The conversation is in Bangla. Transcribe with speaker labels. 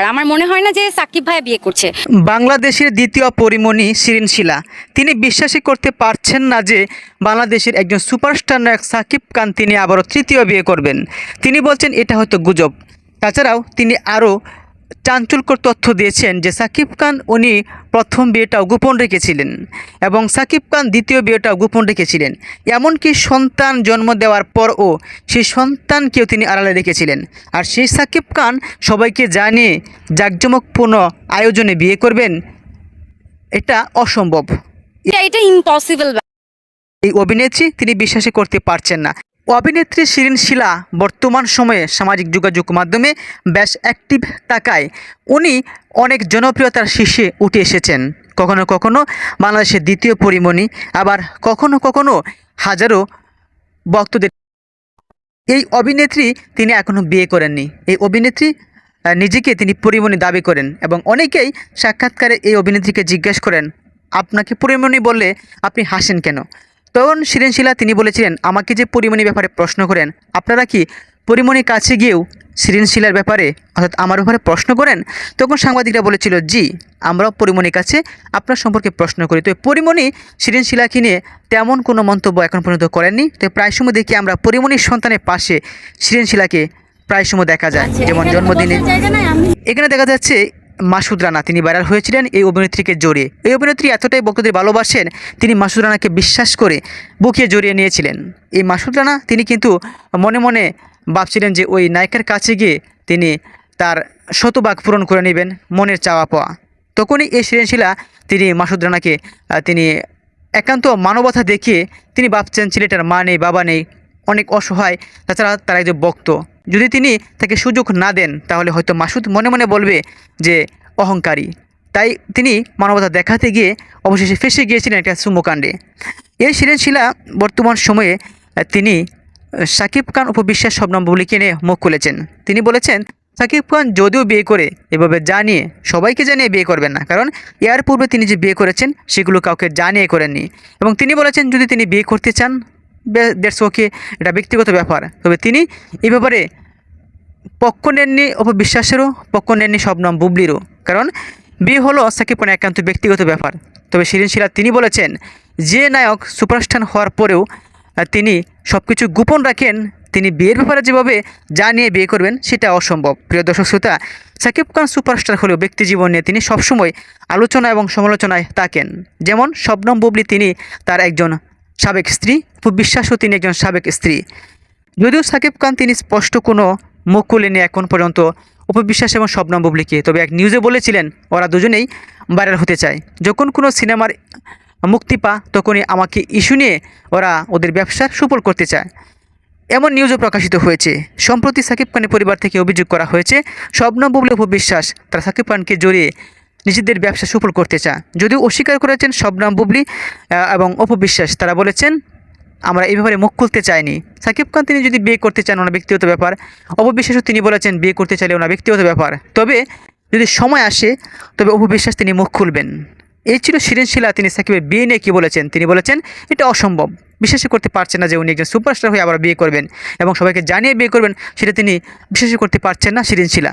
Speaker 1: ব্যাপার। আমার মনে হয় না যে সাকিব ভাইয়া বিয়ে করছে।
Speaker 2: বাংলাদেশের দ্বিতীয় পরিমণি শিরিন শিলা। তিনি বিশ্বাসই করতে পারছেন না যে বাংলাদেশের একজন সুপারস্টার নায়ক সাকিব খান তিনি আবারও তৃতীয় বিয়ে করবেন। তিনি বলছেন এটা হয়তো গুজব। তাছাড়াও তিনি আরও চাঞ্চল্যকর তথ্য দিয়েছেন যে সাকিব খান উনি প্রথম বিয়েটাও গোপন রেখেছিলেন এবং সাকিব খান দ্বিতীয় বিয়েটাও গোপন রেখেছিলেন। এমনকি সন্তান জন্ম দেওয়ার পরও সেই সন্তানকেও তিনি আড়ালে রেখেছিলেন। আর সেই সাকিব খান সবাইকে জানিয়ে জাঁকজমকপূর্ণ আয়োজনে বিয়ে করবেন এটা অসম্ভব।
Speaker 1: এটা- ইম্পসিবল
Speaker 2: এই অভিনেত্রী তিনি বিশ্বাসই করতে পারছেন না। অভিনেত্রী শিরিন শিলা বর্তমান সময়ে সামাজিক যোগাযোগ মাধ্যমে বেশ অ্যাক্টিভ থাকায় উনি অনেক জনপ্রিয়তার শীর্ষে উঠে এসেছেন। কখনো কখনো বাংলাদেশের দ্বিতীয় পরিমণি, আবার কখনো কখনো হাজারো ভক্তদের। এই অভিনেত্রী তিনি এখনও বিয়ে করেননি। এই অভিনেত্রী নিজেকে তিনি পরিমণি দাবি করেন এবং অনেকেই সাক্ষাৎকারে এই অভিনেত্রীকে জিজ্ঞেস করেন, আপনাকে পরিমণি বললে আপনি হাসেন কেন? তখন সৃজনশীলা তিনি বলেছিলেন আমাকে যে পরিমণি ব্যাপারে প্রশ্ন করেন আপনারা কি পরিমণির কাছে গিয়েও শিরিন শিলার ব্যাপারে অর্থাৎ আমার ব্যাপারে প্রশ্ন করেন? তখন সাংবাদিকরা বলেছিল জি আমরাও পরিমণির কাছে আপনার সম্পর্কে প্রশ্ন করি। তো পরিমণি শিরিন শিলাকে নিয়ে তেমন কোনো মন্তব্য এখন পর্যন্ত করেননি। তো প্রায় সময় দেখি আমরা পরিমণির সন্তানের পাশে শিরিন শিলাকে প্রায় সময় দেখা যায় যেমন জন্মদিনে। এখানে দেখা যাচ্ছে মাসুদ রানা। তিনি ভাইরাল হয়েছিলেন এই অভিনেত্রীকে জড়িয়ে। এই অভিনেত্রী এতটাই ভক্তদের ভালোবাসেন, তিনি মাসুদ রানাকে বিশ্বাস করে বুকিয়ে জড়িয়ে নিয়েছিলেন। এই মাসুদ রানা, তিনি কিন্তু মনে মনে ভাবছিলেন যে ওই নায়িকার কাছে গিয়ে তিনি তার শতভাগ পূরণ করে নেবেন মনের চাওয়া পাওয়া। তখনই এই সৃজনশীলা তিনি মাসুদ রানাকে তিনি একান্ত মানবতা দেখিয়ে তিনি ভাবছেন ছেলেটার মা নেই, বাবা নেই, অনেক অসহায়, তাছাড়া তার একজন ভক্ত। যদি তিনি তাকে সুযোগ না দেন, তাহলে হয়তো মাসুদ মনে মনে বলবে যে, অহংকারী। তাই তিনি মানবতা দেখাতে গিয়ে অবশেষে ফেসে গিয়েছিলেন একটা সুমকাণ্ডে এই সৃজনশীলা বর্তমান সময়ে তিনি সাকিব খান উপবিশ্বাস শবনম বুবলিকে নিয়ে মুখ খুলেছেন। তিনি বলেছেন, সাকিব খান যদিও বিয়ে করে, এভাবে জানিয়ে সবাইকে জানিয়ে বিয়ে করবেন না। কারণ এর পূর্বে তিনি যে বিয়ে করেছেন, সেগুলো কাউকে জানিয়ে করেননি। এবং তিনি বলেছেন, যদি তিনি বিয়ে করতে চান দেড়শো ওকে, এটা ব্যক্তিগত ব্যাপার। তবে তিনি এই ব্যাপারে পক্ষ নেননি অপবিশ্বাসেরও, পক্ষ নেননি শবনম বুবলিরও। কারণ বিয়ে হলো সাকিব একান্ত ব্যক্তিগত ব্যাপার। তবে শিরিন শিলা তিনি বলেছেন, যে নায়ক সুপারস্টার হওয়ার পরেও তিনি সব কিছু গোপন রাখেন, তিনি বিয়ের ব্যাপারে যেভাবে যা নিয়ে বিয়ে করবেন সেটা অসম্ভব। প্রিয় দর্শক শ্রোতা, সাকিব খান সুপারস্টার হলেও ব্যক্তি জীবন নিয়ে তিনি সবসময় আলোচনা এবং সমালোচনায় থাকেন। যেমন শবনম বুবলি তিনি তার একজন সাবেক স্ত্রী বিশ্বাসও তিনি একজন সাবেক স্ত্রী। যদিও সাকিব খান তিনি স্পষ্ট কোনো মুখ খুলেনি এখন পর্যন্ত উপবিশ্বাস এবং শবনম বুবলিকে। তবে এক নিউজে বলেছিলেন, ওরা দুজনেই ভাইরাল হতে চায়। যখন কোনো সিনেমার মুক্তি পা, তখনই আমাকে ইস্যু নিয়ে ওরা ওদের ব্যবসার সুফল করতে চায়। এমন নিউজও প্রকাশিত হয়েছে। সম্প্রতি সাকিব খানের পরিবার থেকে অভিযোগ করা হয়েছে শবনম বুবলি উপবিশ্বাস, তারা সাকিব খানকে জড়িয়ে নিজেদের ব্যবসা সফল করতে চায় যদিও অস্বীকার করেছেন শবনম বুবলি এবং অপবিশ্বাস। তারা বলেছেন, আমরা এই ব্যাপারে মুখ খুলতে চাইনি। সাকিব খান তিনি যদি বিয়ে করতে চান ওনার ব্যক্তিগত ব্যাপার, অপবিশ্বাসও তিনি বলেছেন বিয়ে করতে চাইলে ওনার ব্যক্তিগত ব্যাপার। তবে যদি সময় আসে, তবে অপবিশ্বাস তিনি মুখ খুলবেন। এই ছিল শিলা তিনি সাকিবের বিয়ে নিয়ে কী বলেছেন? তিনি বলেছেন, এটা অসম্ভব। বিশ্বাসই করতে পারছেন না যে উনি একজন সুপারস্টার হয়ে আবার বিয়ে করবেন এবং সবাইকে জানিয়ে বিয়ে করবেন, সেটা তিনি বিশ্বাসই করতে পারছেন না শিরিন শিলা